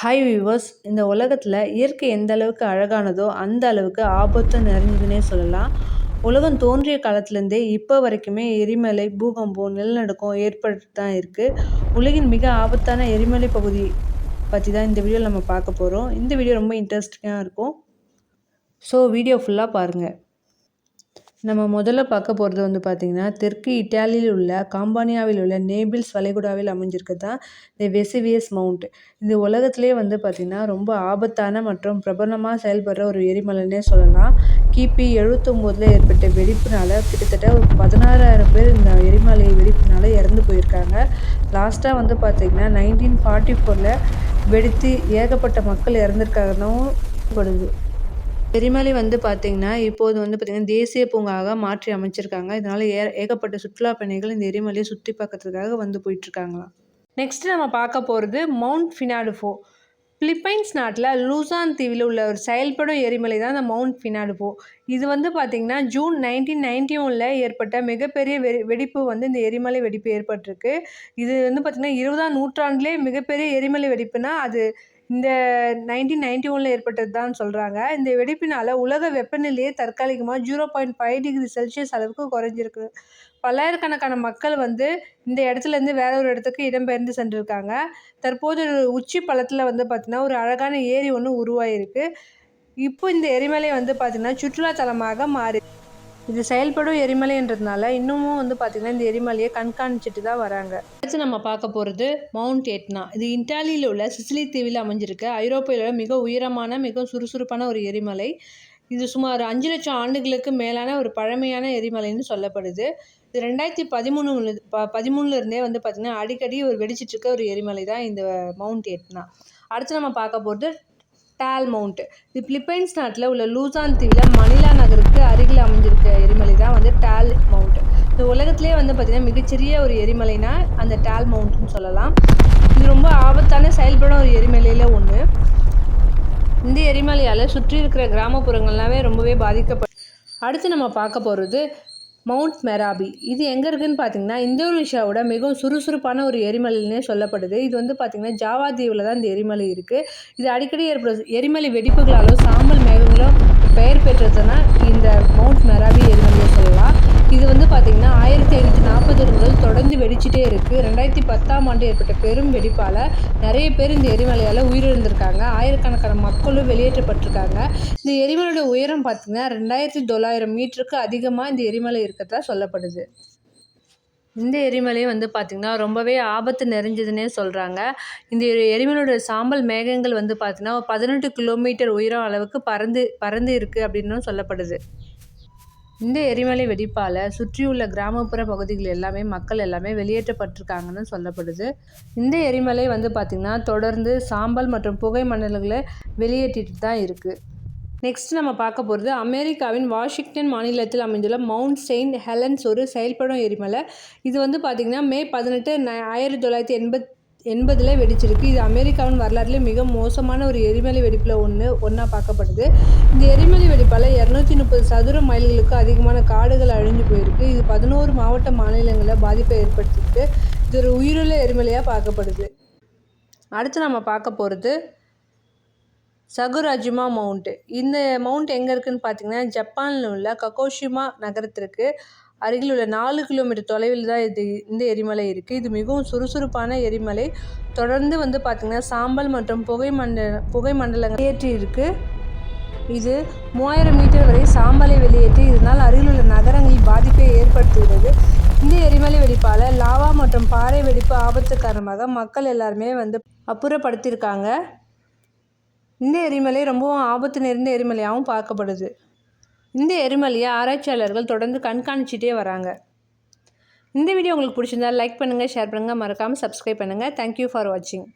Hi viewers இந்த உலகத்தில் இயற்கை எந்த அளவுக்கு அழகானதோ அந்த அளவுக்கு ஆபத்து நிறைஞ்சதுன்னே சொல்லலாம். உலகம் தோன்றிய காலத்துலேருந்தே இப்போ வரைக்குமே எரிமலை பூகம்பம் நிலநடுக்கம் ஏற்பட்டு தான் இருக்குது உலகின் மிக ஆபத்தான எரிமலை பகுதி பற்றி தான் இந்த வீடியோவில் நம்ம பார்க்க போகிறோம் இந்த வீடியோ ரொம்ப இன்ட்ரெஸ்டிங்காக இருக்கும். ஸோ வீடியோ ஃபுல்லாக பாருங்கள் நம்ம முதல்ல பார்க்க போகிறது வந்து பார்த்திங்கன்னா தெற்கு இட்டாலியில் உள்ள காம்பானியாவில் உள்ள நேபிள்ஸ் வளைகுடாவில் அமைஞ்சிருக்கிறது தான் இந்த வெசிவியஸ் மவுண்ட். இது உலகத்திலே வந்து பார்த்திங்கன்னா ரொம்ப ஆபத்தான மற்றும் பிரபலமாக செயல்படுற ஒரு எரிமலைன்னே சொல்லலாம். கிபி எழுபத்தொம்போதில் ஏற்பட்ட வெடிப்புனால கிட்டத்தட்ட ஒரு பதினாறாயிரம் பேர் இந்த எரிமலை வெடிப்புனால இறந்து போயிருக்காங்க. லாஸ்ட்டாக வந்து பார்த்திங்கன்னா நைன்டீன் ஃபார்ட்டி ஃபோரில் வெடித்து ஏகப்பட்ட மக்கள் இறந்துருக்காங்கன்னு படுது எரிமலை வந்து பார்த்திங்கன்னா இப்போது வந்து பார்த்திங்கன்னா தேசிய பூங்காவாக மாற்றி அமைச்சிருக்காங்க. இதனால் ஏ ஏகப்பட்ட சுற்றுலா பயணிகள் இந்த எரிமலையை சுற்றி பார்க்கறதுக்காக வந்து போயிட்டுருக்காங்களாம் நெக்ஸ்ட் நம்ம பார்க்க போகிறது மவுண்ட் ஃபினாடுஃபோ பிலிப்பைன்ஸ் நாட்டில் லூசான் தீவில் உள்ள ஒரு செயல்படும் எரிமலை தான் இந்த மவுண்ட் ஃபினாடுஃபோ இது வந்து பார்த்திங்கன்னா ஜூன் நைன்டீன் நைன்டி ஒனில் ஏற்பட்ட மிகப்பெரிய வெ வெடிப்பு வந்து இந்த எரிமலை வெடிப்பு ஏற்பட்டிருக்கு. இது வந்து பார்த்திங்கன்னா இருபதாம் நூற்றாண்டுலேயே மிகப்பெரிய எரிமலை வெடிப்புனா அது இந்த நைன்டீன் நைன்டி ஒனில் ஏற்பட்டது தான் சொல்கிறாங்க இந்த வெடிப்பினால் உலக வெப்பநிலையே தற்காலிகமாக zero point five degree Celsius அளவுக்கு குறைஞ்சிருக்கு. பல்லாயிரக்கணக்கான மக்கள் வந்து இந்த இடத்துலேருந்து வேற ஒரு இடத்துக்கு இடம்பெயர்ந்து சென்றிருக்காங்க. தற்போது உச்சி பள்ளத்தில் வந்து பார்த்திங்கன்னா ஒரு அழகான ஏரி ஒன்று உருவாகிருக்கு இப்போ இந்த எரிமலை வந்து பார்த்திங்கன்னா சுற்றுலாத்தலமாக மாறி இது செயல்படும் எரிமலைன்றதுனால இன்னமும் வந்து பார்த்திங்கன்னா இந்த எரிமலையை கண்காணிச்சுட்டு தான் வராங்க. அடுத்து நம்ம பார்க்க போகிறது மவுண்ட் எட்னா இது இட்டாலியில் உள்ள சிசிலி தீவில் அமைஞ்சிருக்கு. ஐரோப்பாவில் மிக உயரமான மிக சுறுசுறுப்பான ஒரு எரிமலை. இது சுமார் அஞ்சு லட்சம் ஆண்டுகளுக்கு மேலான ஒரு பழமையான எரிமலைன்னு சொல்லப்படுது. இது ரெண்டாயிரத்தி பதிமூணு ப பதிமூணுலேருந்தே வந்து பார்த்திங்கன்னா அடிக்கடி ஒரு வெடிச்சிட்ருக்க ஒரு எரிமலை தான் இந்த மவுண்ட் எட்னா அடுத்து நம்ம பார்க்க போகிறது டால் மவுண்ட் இது பிலிப்பைன்ஸ் நாட்டில் உள்ள லூசான் தீவில் மணிலா நகருக்கு அருகில் அமைஞ்சிருக்க எரிமலை தான் வந்து டால் மவுண்ட் இந்த உலகத்திலே வந்து பார்த்திங்கன்னா மிகச்சிறிய ஒரு எரிமலைனா அந்த டால் மவுண்ட்னு சொல்லலாம். இது ரொம்ப ஆபத்தான செயல்படும் ஒரு எரிமலையில் ஒன்று இந்த எரிமலையால் சுற்றி இருக்கிற கிராமப்புறங்கள்லாமே ரொம்பவே பாதிக்கப்படும் அடுத்து நம்ம பார்க்க போகிறது மவுண்ட் மெராபி. இது எங்கே இருக்குதுன்னு பார்த்தீங்கன்னா இந்தோனேஷியாவோட மிகவும் சுறுசுறுப்பான ஒரு எரிமலைன்னே சொல்லப்படுது. இது வந்து பார்த்திங்கன்னா ஜாவா தீவில் தான் இந்த எரிமலை இருக்குது இது அடிக்கடி ஏற்படும் எரிமலை வெடிப்புகளாலோ சாம்பல் மேகங்களோ பெயர் பெற்றதுன்னா இந்த மவுண்ட் மெராபி எரிமலையை சொல்லலாம். இது வந்து பார்த்திங்கன்னா ஆயிரத்தி ஐநூற்றி நாற்பது முதல் தொடர்ந்து வெடிச்சிட்டே இருக்குது ரெண்டாயிரத்தி பத்தாம் ஆண்டு ஏற்பட்ட பெரும் வெடிப்பால் நிறைய பேர் இந்த எரிமலையால் உயிரிழந்திருக்காங்க. ஆயிரக்கணக்கான மக்களும் வெளியேற்றப்பட்டிருக்காங்க. இந்த எரிமலையோட உயரம் பார்த்திங்கன்னா ரெண்டாயிரத்தி தொள்ளாயிரம் மீட்டருக்கு அதிகமாக இந்த எரிமலை இருக்கிறதா சொல்லப்படுது. இந்த எரிமலை வந்து பார்த்திங்கன்னா ரொம்பவே ஆபத்து நிறைஞ்சதுன்னே சொல்கிறாங்க இந்த எரிமலையோட சாம்பல் மேகங்கள் வந்து பார்த்திங்கன்னா பதினெட்டு கிலோமீட்டர் உயரம் அளவுக்கு பறந்து பறந்து இருக்குது அப்படின்னும் சொல்லப்படுது இந்த எரிமலை வெடிப்பால் சுற்றியுள்ள கிராமப்புற பகுதிகள் எல்லாமே மக்கள் எல்லாமே வெளியேற்றப்பட்டிருக்காங்கன்னு சொல்லப்படுது. இந்த எரிமலை வந்து பார்த்திங்கன்னா தொடர்ந்து சாம்பல் மற்றும் புகை மண்டலங்களை வெளியேற்றிட்டு தான் இருக்குது நெக்ஸ்ட் நம்ம பார்க்க போகிறது அமெரிக்காவின் வாஷிங்டன் மாநிலத்தில் அமைந்துள்ள மவுண்ட் செயின்ட் ஹெலன்ஸ் ஒரு செயல்படும் எரிமலை. இது வந்து பார்த்திங்கன்னா மே பதினெட்டு ஆயிரத்தி தொள்ளாயிரத்தி எண்பத் எண்பதில் வெடிச்சிருக்கு. இது அமெரிக்காவின் வரலாற்றில் மிக மோசமான ஒரு எரிமலை வெடிப்பில் ஒன்று ஒன்றா பார்க்கப்படுது. இந்த எரிமலை வெடிப்பால் இரநூத்தி முப்பது சதுர மைல்களுக்கு அதிகமான காடுகள் அழிஞ்சு போயிருக்கு. இது பதினோரு மாவட்ட மாநிலங்களில் பாதிப்பை ஏற்படுத்தியிருக்கு. இது ஒரு உயிருள்ள எரிமலையாக பார்க்கப்படுது. அடுத்து நம்ம பார்க்க போகிறது சகுராஜிமா மவுண்ட்டு இந்த மவுண்ட் எங்கே இருக்குதுன்னு பார்த்தீங்கன்னா ஜப்பானில் உள்ள ககோஷிமா நகரத்திற்கு அருகில் உள்ள நாலு கிலோமீட்டர் தொலைவில் தான் இது இந்த எரிமலை இருக்குது இது மிகவும் சுறுசுறுப்பான எரிமலை. தொடர்ந்து வந்து பார்த்திங்கன்னா சாம்பல் மற்றும் புகை மண்டல புகை மண்டலங்கள் ஏற்றி இருக்குது இது மூவாயிரம் மீட்டர் வரை சாம்பலை வெளியேற்றி இதனால் அருகிலுள்ள நகரங்களில் பாதிப்பை ஏற்படுத்துகிறது. இந்த எரிமலை வெடிப்பால் லாவா மற்றும் பாறை வெடிப்பு ஆபத்து காரணமாக மக்கள் எல்லாருமே வந்து அப்புறப்படுத்தியிருக்காங்க. இந்த எரிமலை ரொம்பவும் ஆபத்து நிறைந்த எரிமலையாகவும் பார்க்கப்படுது. இந்த எரிமலையை ஆராய்ச்சியாளர்கள் தொடர்ந்து கண்காணிச்சிட்டே வராங்க. இந்த வீடியோ உங்களுக்கு பிடிச்சிருந்தா லைக் பண்ணுங்கள் ஷேர் பண்ணுங்கள் மறக்காமல் சப்ஸ்கிரைப் பண்ணுங்கள் தேங்க்யூ ஃபார் வாட்சிங்